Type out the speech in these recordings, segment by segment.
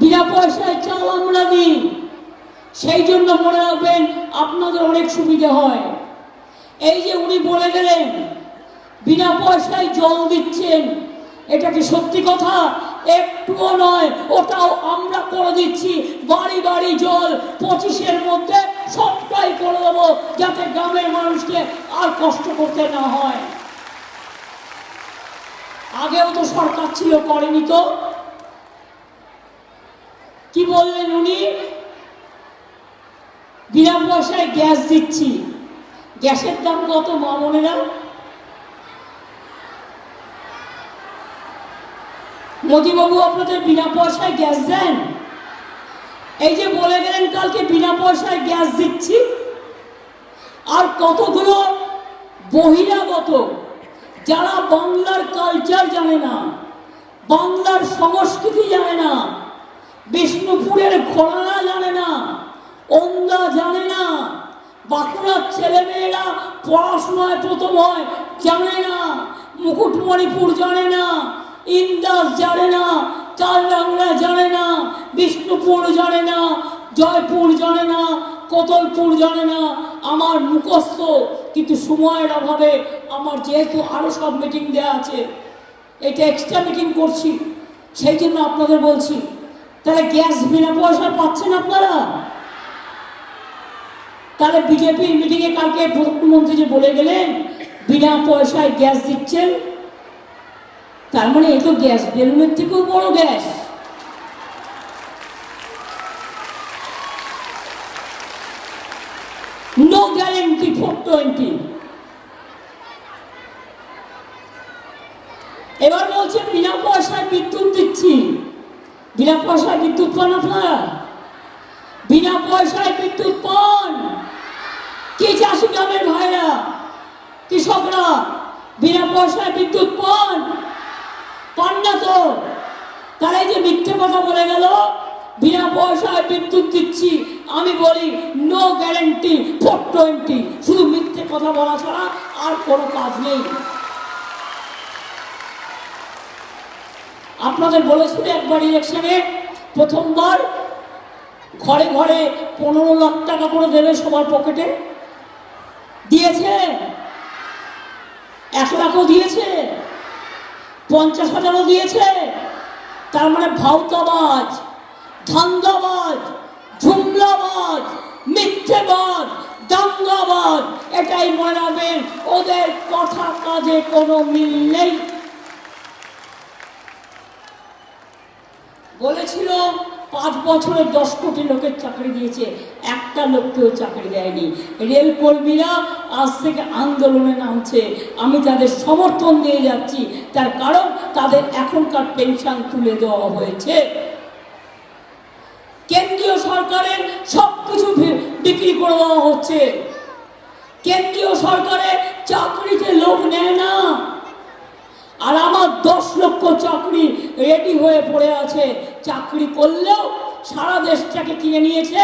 বিনা পয়সায় চাল আমরা দিই সেই জন্য মনে রাখবেন, আপনাদের অনেক সুবিধা হয়। এই যে উনি বলে গেলেন, বিনা পয়সায় জল দিচ্ছেন, এটা কি সত্যি কথা? একটুও নয়, ওটাও আমরা করে দিচ্ছি। বাড়ি বাড়ি জল পঁচিশের মধ্যে সবটাই করে দেবো, যাতে গ্রামের মানুষকে আর কষ্ট করতে না হয়। আগেও তো সরকার ছিল, করেনি তো। কি বললেন উনি? বিনা পয়সায় গ্যাস দিচ্ছি। গ্যাসের দাম কত মা মোদিবাবু, আপনাদের বিনা পয়সায় গ্যাস দেন? এই যে বলে গেলেন কালকে বিনা পয়সায় গ্যাস দিচ্ছি। আর কতগুলো বহিরাগত, যারা বাংলার কালচার জানে না, বাংলার সংস্কৃতি জানে না বিষ্ণুপুরের ঘোড়ারা জানে না ওন্দা জানে না, বাঁকুড়ার ছেলেমেয়েরা পড়াশোনায় প্রথম হয় জানে না, মুকুটমণিপুর জানে না, ইন্দাস জানে না চারবাংলা জানে না, বিষ্ণুপুর জানে না, জয়পুর জানে না, কোতলপুর জানে না, আমার মুখস্থ। কিন্তু সময়ের অভাবে আমার যেহেতু আরও সব মিটিং দেওয়া আছে, এটা এক্সট্রা মিটিং করছি, সেই জন্য আপনাদের বলছি তাহলে গ্যাস বিনা পয়সা পাচ্ছেন আপনারা? তাহলে বিজেপির মিটিংয়ে কালকে প্রধানমন্ত্রী যে বলে গেলেন, বিনা পয়সায় গ্যাস দিচ্ছেন। তার মানে এই তো গ্যাস বেলুনের থেকেও বড় gas. No guarantee four twenty এবার বলছে বিনা পয়সায় বিদ্যুৎ দিচ্ছি। বিনা পয়সায় বিদ্যুৎ পান আপনারা? বিনা পয়সায় বিদ্যুৎ পান? কি চাষি গ্রামের ভাইরা, কৃষকরা বিনা পয়সায় বিদ্যুৎ পান? পান না তো। তারা এই যে মিথ্যে কথা বলে গেল, বিনা পয়সায় বিদ্যুৎ দিচ্ছি, আমি বলি নো গ্যারেন্টি ফোর টোয়েন্টি শুধু মিথ্যে কথা বলা ছাড়া আর কোনো কাজ নেই। আপনাদের বলেছিল একবার ইলেকশনে প্রথমবার ঘরে ঘরে পনেরো লাখ টাকা করে দেবে সবার পকেটে। দিয়েছে। এক লাখও দিয়েছে। পঞ্চাশ হাজারও দিয়েছে। তার মানে ভাওতাবাজ, ধান্দাবাজ ঝুমলাবাজ মিথ্যেবাজ, দাঙ্গাবাজ, এটাই মনে ওদের কথা কাজে কোনো মিল নেই। বলেছিল, পাঁচ বছরে দশ কোটি লোকের চাকরি দিয়েছে, একটা লোককেও চাকরি দেয়নি। রেল কর্মীরা আজ থেকে আন্দোলনে নামছে। আমি তাদের সমর্থন দিয়ে যাচ্ছি। তার কারণ তাদের এখনকার পেনশন তুলে দেওয়া হয়েছে। কেন্দ্রীয় সরকারের সব কিছু বিক্রি করে দেওয়া হচ্ছে। কেন্দ্রীয় সরকারের চাকরিতে লোক নেয় না। আর আমার দশ লক্ষ চাকরি রেডি হয়ে পড়ে আছে। চাকরি করলেও সারা দেশটাকে কিনে নিয়েছে,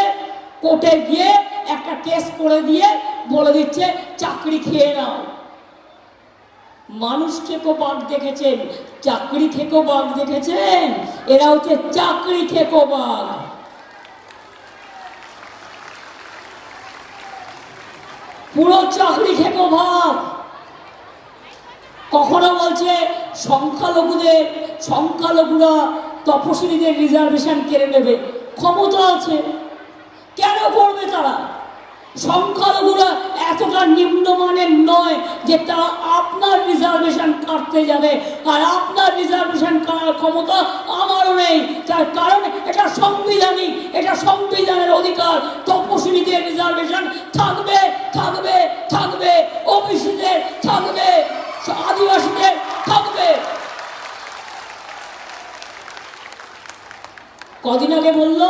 কোর্টে গিয়ে একটা কেস করে দিয়ে বলে দিচ্ছে, চাকরি খেয়ে নাও। মানুষ থেকেও বাঘ দেখেছেন, চাকরি থেকেও বাঘ দেখেছেন। এরা হচ্ছে চাকরি থেকেও বাঘ। পুরো চাকরি থেকেও ভাব কখনো বলছে সংখ্যালঘুদের, সংখ্যালঘুরা তপশিলীদের রিজার্ভেশন কেড়ে নেবে। ক্ষমতা আছে। কেন করবে তারা? সংখ্যালঘুরা এতটা নিম্নমানের নয় যে তারা আপনার রিজার্ভেশন কাটতে যাবে। আর আপনার রিজার্ভেশন কাটার ক্ষমতা আমারও নেই। তার কারণ এটা সাংবিধানিক, এটা সংবিধানের অধিকার। তপশিলীদের রিজার্ভেশন থাকবে থাকবে থাকবে। ওবিসিদের থাকবে। আদিবাসীদের থাকবে কদিন আগে বলল,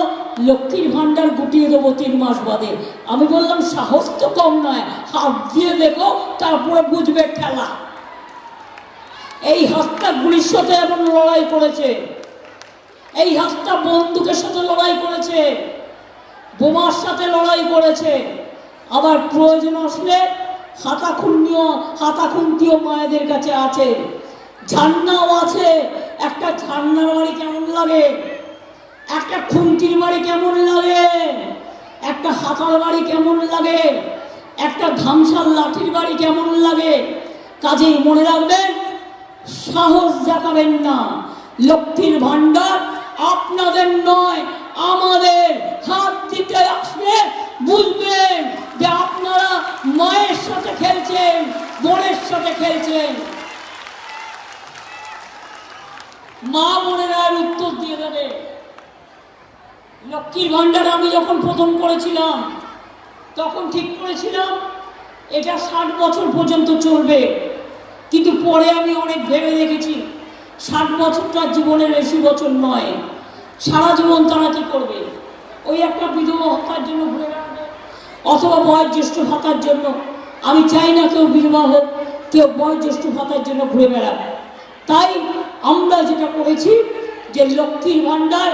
লক্ষ্মীর ভান্ডার গুটিয়ে দেবো তিন মাস বাদে। আমি বললাম, সাহস তো কম নয়, হাত দিয়ে দেখো, তারপরে বুঝবে খেলা এই হাতটা গুলির সাথে এমন লড়াই করেছে। এই হাতটা বন্দুকের সাথে লড়াই করেছে। বোমার সাথে লড়াই করেছে। আবার প্রয়োজন আসলে হাতাখুন্নিও হাতাখুন্তিও মায়েদের কাছে আছে। ঝান্নাও আছে। একটা ঝান্নার বাড়ি কেমন লাগে? একটা খুন্তির বাড়ি কেমন লাগে? একটা হাতার বাড়ি কেমন লাগে? একটা ধামসাল লাঠির বাড়ি কেমন লাগে? কাজেই মনে রাখবেন, সাহস দেখাবেন না। লক্ষ্মীর ভাণ্ডার আপনাদের নয়, আমাদের হাত দিতে আসলে বুঝবেন যে আপনারা মায়ের সাথে খেলছেন বোনের খেলছেন মা বোনেরা উত্তর দিয়ে দেবে। লক্ষ্মীর ভাণ্ডার আমি যখন প্রথম করেছিলাম, তখন ঠিক করেছিলাম, এটা ষাট বছর পর্যন্ত চলবে। কিন্তু পরে আমি অনেক ভেবে দেখেছি, ষাট বছরটা জীবনের বেশি বছর নয়। সারা জীবন তারা কি করবে? ওই একটা বিধবা হত্যার জন্য ঘুরে বেড়াবে, অথবা বয়োজ্যেষ্ঠ ভাতার জন্য। আমি চাই না কেউ বিধবা হোক কেউ বয়োজ্যেষ্ঠ ভাতার জন্য ঘুরে বেড়াবে তাই আমরা যেটা করেছি যে লক্ষ্মীর ভাণ্ডার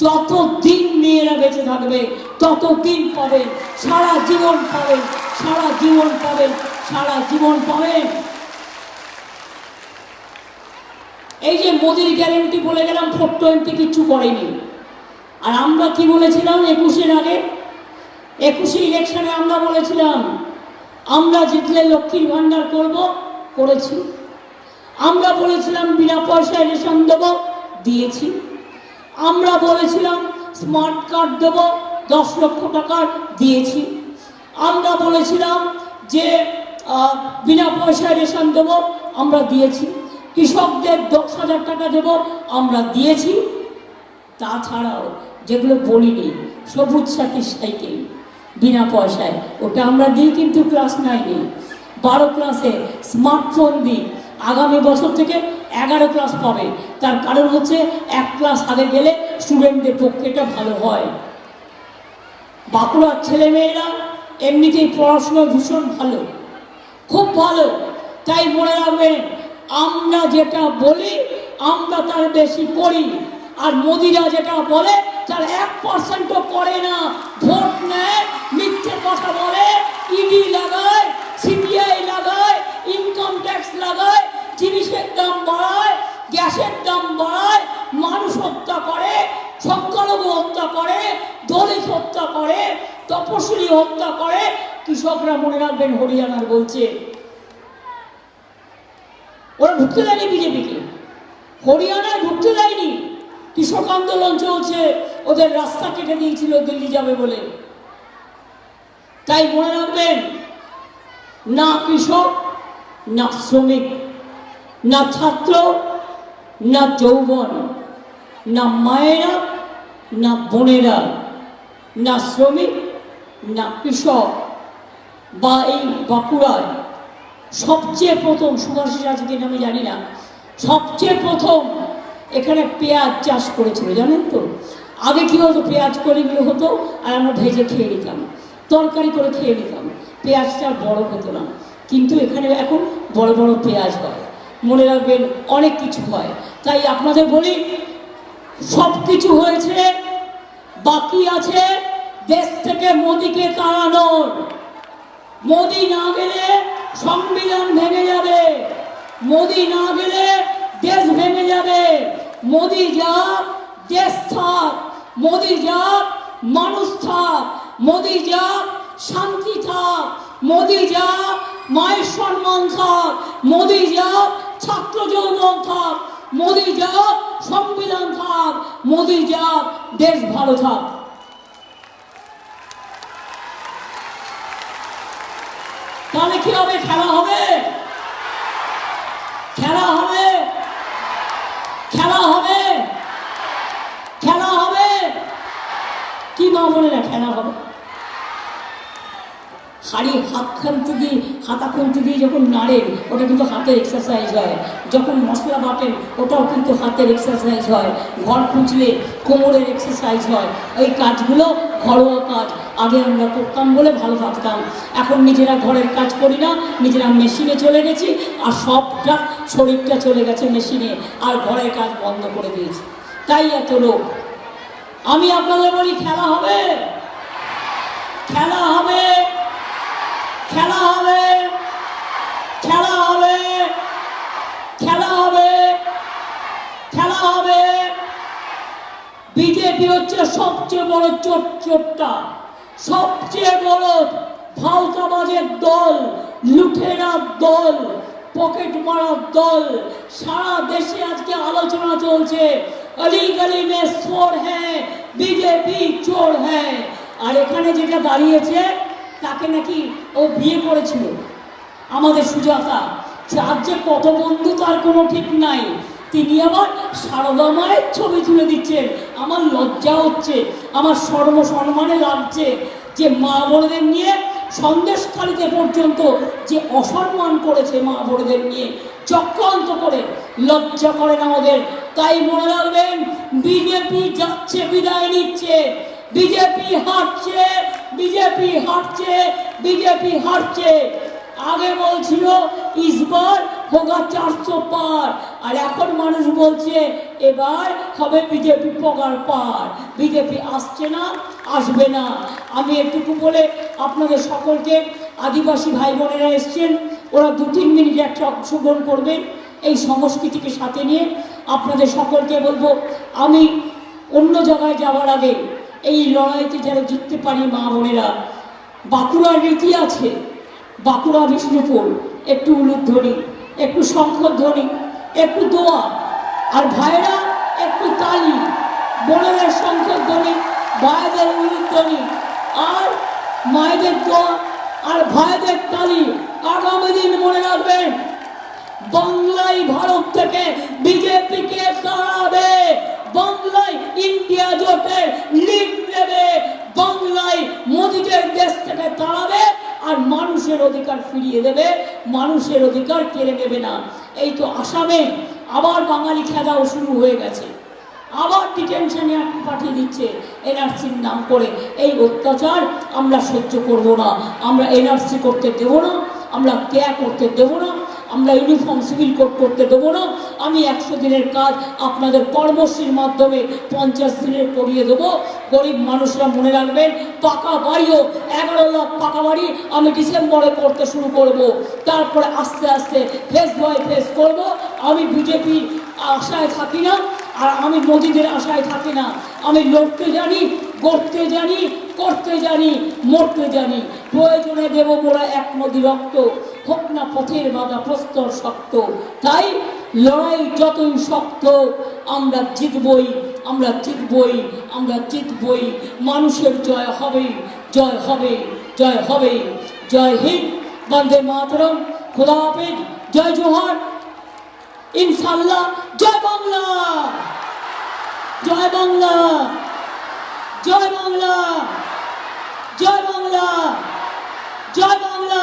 যতদিন মেয়েরা বেঁচে থাকবে, ততদিন পাবেন সারা জীবন পাবেন সারা জীবন পাবেন সারা জীবন পাবেন এই যে মোদির গ্যারেন্টি বলে গেলাম ফোর টোয়েন্টি কিচ্ছু করেনি। আর আমরা কি বলেছিলাম একুশের আগে? একুশে ইলেকশনে আমরা বলেছিলাম আমরা জিতলে লক্ষ্মীর ভাণ্ডার করব, করেছি। আমরা বলেছিলাম বিনা পয়সায় রেশন দেবো, দিয়েছি। আমরা বলেছিলাম স্মার্ট কার্ড দেবো, দশ লক্ষ টাকার দিয়েছি। আমরা বলেছিলাম যে বিনা পয়সায় রেশন দেবো, আমরা দিয়েছি। কৃষকদের দশ হাজার টাকা দেবো, আমরা দিয়েছি। তাছাড়াও যেগুলো বলিনি, সবুজ সাথী সাইকেল। বিনা পয়সায়। ওটা আমরা দিই কিন্তু ক্লাস নাইনে বারো ক্লাসে স্মার্টফোন দিই। আগামী বছর থেকে এগারো ক্লাস পাবে। তার কারণ হচ্ছে এক ক্লাস আগে গেলে স্টুডেন্টদের পক্ষে এটা ভালো হয়। বাঁকুড়ার ছেলেমেয়েরা এমনিতেই পড়াশোনা ভীষণ ভালো। খুব ভালো। তাই মনে রাখবেন, আমরা যেটা বলি, আমরা তার বেশি করি আর মোদিরা যেটা বলে তার এক পার্সেন্টও করে না, ভোট নেয়, মিথ্যে কথা বলে ইডি লাগায় সিবিআই লাগায় ইনকাম ট্যাক্স লাগায়, জিনিসের দাম বাড়ায়, গ্যাসের দাম বাড়ায়, মানুষ হত্যা করে, সংখ্যালঘু হত্যা করে, দলিত হত্যা করে তপশিলি হত্যা করে, কৃষকরা মনে রাখবেন হরিয়ানার বলছে। ওরা ঢুকতে দেয়নি বিজেপিকে। হরিয়ানায় ঢুকতে দেয়নি। কৃষক আন্দোলন চলছে। ওদের রাস্তা কেটে দিয়েছিল, দিল্লি যাবে বলে। তাই মনে রাখবেন, না কৃষক, না শ্রমিক, না ছাত্র, না যৌবন, না মায়েরা, না বোনেরা, না শ্রমিক, না কৃষক বা এই বাঁকুড়ায় সবচেয়ে প্রথম সুভাষিস আছে কিনা আমি জানি না, সবচেয়ে প্রথম এখানে পেঁয়াজ চাষ করেছিল, জানেন তো? আগে কি হতো? পেঁয়াজ করে কলিগুলো হতো আর আমরা ভেজে খেয়ে নিতাম। তরকারি করে খেয়ে নিতাম। পেঁয়াজটা বড় হতো না। কিন্তু এখানে এখন বড় বড় পেঁয়াজ হয়। মনে রাখবেন, অনেক কিছু হয়। তাই আপনাদের বলি সব কিছু হয়েছে, বাকি আছে দেশ থেকে মোদিকে তাড়ানোর। মোদি না গেলে সংবিধান ভেঙে যাবে। মোদি না গেলে দেশ ভেঙে যাবে। মোদি যা দেশ থাক মোদি যা মানুষ থাক, মোদি যা শান্তি থাক, মোদি যা মায়ের সম্মান থাক, মোদি যা ছাত্র যৌবন থাক, মোদি যা সংবিধান থাক, মোদি যা দেশ ভালো থাক। তাহলে কি হবে? খেলা হবে খেলা হবে খেলা হবে খেলা হবে না খেলা হবে। হাড়ি হাত খানতে দিয়ে হাতা খুনতে দিয়ে যখন নাড়েন ওটা কিন্তু হাতের এক্সারসাইজ হয়। যখন মশলা বাটেন ওটাও কিন্তু হাতের এক্সারসাইজ হয়। ঘর পুছলে কোমরের এক্সারসাইজ হয়। এই কাজগুলো ঘরোয়া কাজ। আগে আমরা করতাম বলে ভালো থাকতাম এখন নিজেরা ঘরের কাজ করি না, নিজেরা মেশিনে চলে গেছি আর সবটা শরীরটা চলে গেছে মেশিনে। আর ঘরের কাজ বন্ধ করে দিয়েছি। তাই এত রোগ। আমি আপনাদের বলি, খেলা হবে। খেলা হবে। খেলা হবে। খেলা হবে। খেলা হবে। খেলা হবে। বিজেপি হচ্ছে সবচেয়ে বড় চোট চোটটা। সবচেয়ে বড় ভাওতাবাজের দল, লুঠেরার দল, পকেট মারার দল। সারা দেশে আজকে আলোচনা চলছে। অলি গলি মে চোর হ্যাঁ বিজেপি চোর হ্যাঁ। আর এখানে যেটা দাঁড়িয়েছে, তাকে নাকি ও বিয়ে করেছিল। আমাদের সুজাতা, যার যে কত বন্ধু তার কোনো ঠিক নাই। তিনি আবার সারদা মায়ের ছবি তুলে দিচ্ছেন। আমার লজ্জা হচ্ছে, আমার সর্ব সম্মানে লাগছে যে মা বোনদের নিয়ে সন্দেশকারীতে পর্যন্ত যে অসম্মান করেছে মা বোনদের নিয়ে, চক্রান্ত করে লজ্জা করেন আমাদের তাই মনে রাখবেন বিজেপি যাচ্ছে, বিদায় নিচ্ছে। বিজেপি হাঁটছে বিজেপি হাঁটছে বিজেপি হাঁটছে আগে বলছিল, ইসবার হোগা চারশো পার। আর এখন মানুষ বলছে, এবার হবে বিজেপি পগার পার। বিজেপি আসছে না, আসবে না। আমি একটুকু বলে আপনাদের সকলকে, আদিবাসী ভাই বোনেরা এসছেন, ওরা দু তিন মিনিট একটা অংশগ্রহণ করবেন এই সংস্কৃতিকে সাথে নিয়ে। আপনাদের সকলকে বলব, আমি অন্য জায়গায় যাওয়ার আগে এই লড়াইতে যারা জিততে পারি মা বোনেরা বাঁকুড়ার রীতি আছে, বাঁকুড়া বিষ্ণুপুর, একটু উলুধ্বনি, একটু শঙ্কর শঙ্খধ্বনি একটু দোয়া, আর ভাইরা একটু তালি বোনেদের শঙ্খধ্বনি ভাইদের উলুধ্বনি, আর মায়েদের দোয়া, আর ভাইদের তালি, আগামী দিন মনে রাখবেন বাংলায় ভারত থেকে বিজেপিকে তাড়াবে বাংলায় ইন্ডিয়া জোটের লিড নেবে, বাংলায় মোদীদের দেশ থেকে তাড়াবে আর মানুষের অধিকার ফিরিয়ে দেবে, মানুষের অধিকার কেড়ে নেবে না। এই তো আসামে আবার বাঙালি খেলাও শুরু হয়ে গেছে। আবার ডিটেনশনে পাঠিয়ে দিচ্ছে এনআরসির নাম করে। এই অত্যাচার আমরা সহ্য করব না। আমরা এনআরসি করতে দেব না, আমরা ক্যা করতে দেব না আমরা ইউনিফর্ম সিভিল কোড করতে দেবো না। আমি একশো দিনের কাজ আপনাদের কর্মশ্রীর মাধ্যমে পঞ্চাশ দিনের করিয়ে দেবো। গরিব মানুষরা মনে রাখবেন, পাকা বাড়িও এগারো লাখ পাকা বাড়ি আমি ডিসেম্বরে করতে শুরু করব। তারপরে আস্তে আস্তে ফেস বাই ফেস করব। আমি বিজেপির আশায় থাকি না, আর আমি মোদিদের আশায় থাকি না। আমি লড়তে জানি, গড়তে জানি করতে জানি, মরতে জানি। প্রয়োজনে দেব মোরা এক নদী রক্ত, হোক না পথের বাধা প্রস্তর শক্ত। তাই লড়াই যতই শক্ত, আমরা জিতবই আমরা জিতবই আমরা জিতবই। মানুষের জয় হবে জয় হবে জয় হবে। জয় হিন্দ, বন্দে মাতরম। খোদা হাফেজ, জয় জোহার ইনশাল্লাহ জয় বাংলা। জয় বাংলা জয় বাংলা। জয় বাংলা জয় বাংলা